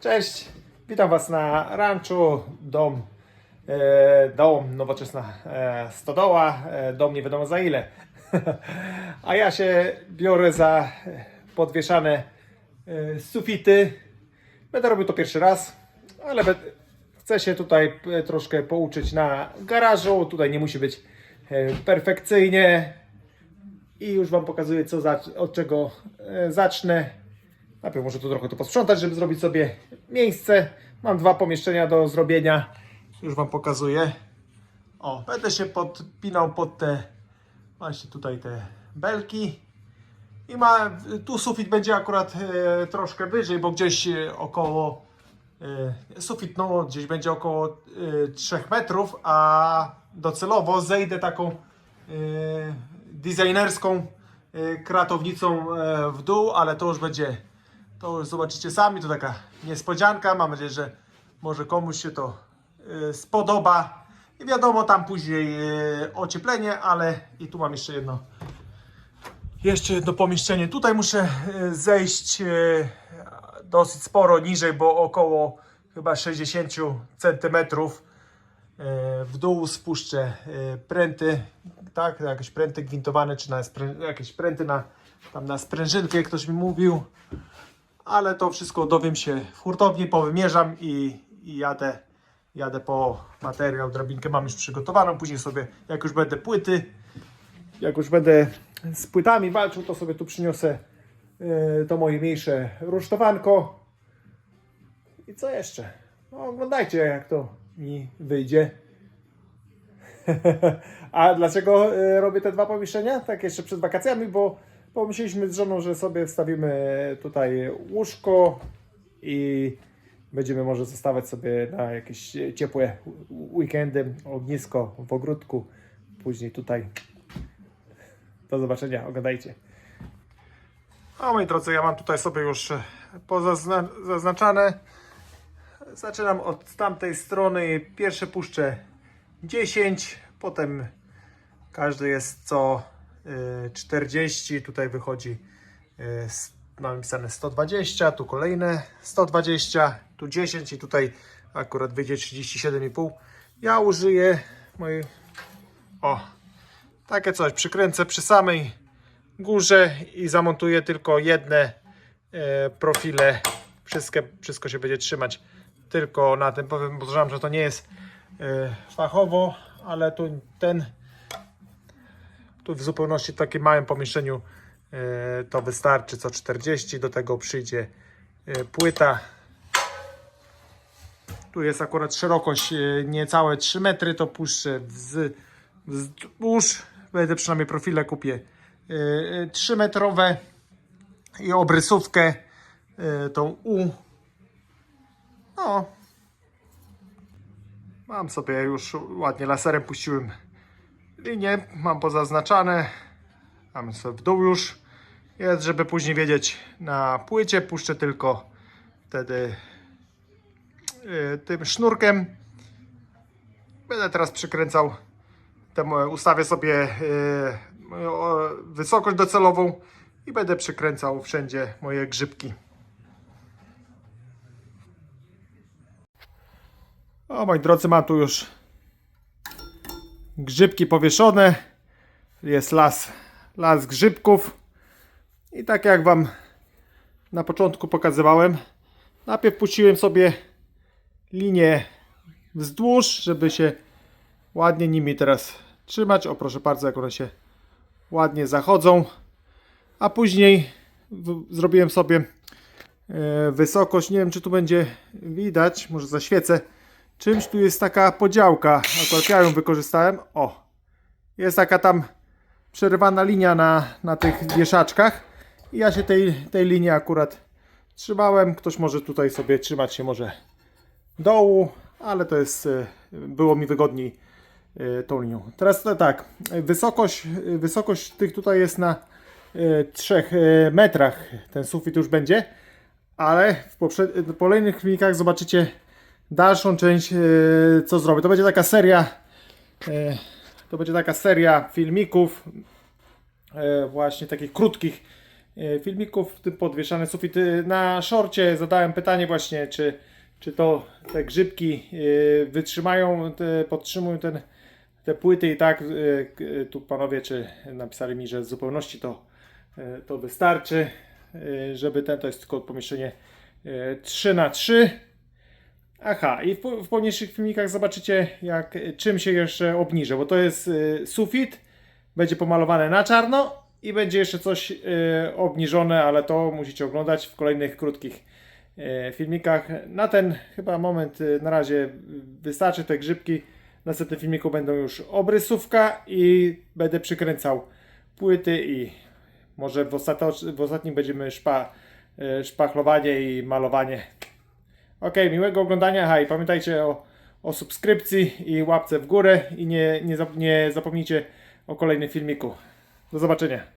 Cześć, witam Was na ranczu, dom, e, dom, nowoczesna e, stodoła, e, dom nie wiadomo za ile. A ja się biorę za e, podwieszane e, sufity. Będę robił to pierwszy raz, ale be- chcę się tutaj e, troszkę pouczyć na garażu. Tutaj nie musi być e, perfekcyjnie. I już Wam pokazuję, co za, od czego e, zacznę. Najpierw muszę tu trochę to posprzątać, żeby zrobić sobie miejsce. Mam dwa pomieszczenia do zrobienia. Już Wam pokazuję. O, będę się podpinał pod te właśnie tutaj te belki. I ma, tu sufit będzie akurat e, troszkę wyżej, bo gdzieś e, około e, sufit no gdzieś będzie około e, 3 metrów, a docelowo zejdę taką e, designerską e, kratownicą e, w dół, ale to już będzie to już zobaczycie sami, to taka niespodzianka. Mam nadzieję, że może komuś się to e, spodoba. I wiadomo, tam później e, ocieplenie, ale i tu mam jeszcze jedno jeszcze jedno pomieszczenie. Tutaj muszę e, zejść dosyć sporo niżej, bo około chyba 60 cm w dół spuszczę pręty, tak, jakieś pręty gwintowane, czy na jakieś pręty na, tam na sprężynkę, ktoś mi mówił. Ale to wszystko dowiem się w hurtowni, powymierzam i, i jadę, jadę po materiał. Drabinkę mam już przygotowaną, później sobie, jak już będę płyty, jak już będę z płytami walczył, to sobie tu przyniosę e, to moje mniejsze rusztowanko. I co jeszcze? No, oglądajcie, jak to mi wyjdzie. A dlaczego e, robię te dwa pomieszczenia? Tak jeszcze przed wakacjami, bo pomyśleliśmy z żoną, że sobie wstawimy tutaj łóżko i będziemy może zostawać sobie na jakieś ciepłe weekendy, ognisko w ogródku. Później tutaj do zobaczenia, oglądajcie. A moi drodzy, ja mam tutaj sobie już e, pozazna- zaznaczane. Zaczynam od tamtej strony. Pierwsze puszczę 10, potem każdy jest co 40. Tutaj wychodzi mam napisane 120, tu kolejne 120, tu 10 i tutaj akurat wyjdzie 37,5. Ja użyję mojej o takie coś przykręcę przy samej górze i zamontuję tylko jedne e, profile. Wszystkie, wszystko się będzie trzymać tylko na tym. Powiem, uważam, że to nie jest e, fachowo, ale tu ten tu w zupełności w takim małym pomieszczeniu e, to wystarczy co 40. Do tego przyjdzie e, płyta. Tu jest akurat szerokość e, niecałe 3 metry, to puszczę wz, wzdłuż. Będę przynajmniej profile kupię e, 3 metrowe i obrysówkę tą U. No. Mam sobie już ładnie laserem puściłem linię, mam pozaznaczane. Mam sobie w dół już. Jest, żeby później wiedzieć na płycie, puszczę tylko wtedy y, tym sznurkiem. Będę teraz przykręcał, ustawię sobie y, wysokość docelową i będę przykręcał wszędzie moje grzybki. O moi drodzy, mam tu już grzybki powieszone. Jest las, las grzybków. I tak jak Wam na początku pokazywałem, najpierw puściłem sobie linię wzdłuż, żeby się ładnie nimi teraz trzymać. O proszę bardzo, jak one się ładnie zachodzą. A później zrobiłem sobie e, wysokość. Nie wiem, czy tu będzie widać, może zaświecę. Czymś tu jest taka podziałka. Akurat ja ją wykorzystałem. O, jest taka tam przerywana linia na, na tych wieszaczkach. I ja się tej, tej linii akurat trzymałem. Ktoś może tutaj sobie trzymać się może dołu, ale to jest, e, było mi wygodniej e, tą linią. Teraz tak, e, wysokość, e, wysokość tych tutaj jest na 3 metrach. Ten sufit już będzie, ale w, w kolejnych filmikach zobaczycie dalszą część, e, co zrobię. To będzie taka seria, e, to będzie taka seria filmików, e, właśnie takich krótkich filmików, w tym podwieszany sufit. Na szorcie zadałem pytanie właśnie, czy, czy to te grzybki wytrzymają, te, podtrzymują ten, te płyty i tak. Tu panowie czy napisali mi, że w zupełności to, to wystarczy, żeby ten, to jest tylko pomieszczenie e, 3 na 3 Aha, i w, w późniejszych filmikach zobaczycie, jak, czym się jeszcze obniżę, bo to jest y, sufit, będzie pomalowane na czarno i będzie jeszcze coś y, obniżone, ale to musicie oglądać w kolejnych krótkich y, filmikach. Na ten chyba moment y, na razie wystarczy te grzybki. W następnym filmiku będą już obrysówka i będę przykręcał płyty i może w ostatnim będziemy szpa, y, szpachlowanie i malowanie. Okej, miłego oglądania. Hej, pamiętajcie o, o subskrypcji i łapce w górę i nie, nie, nie zapomnijcie o kolejnym filmiku. Do zobaczenia.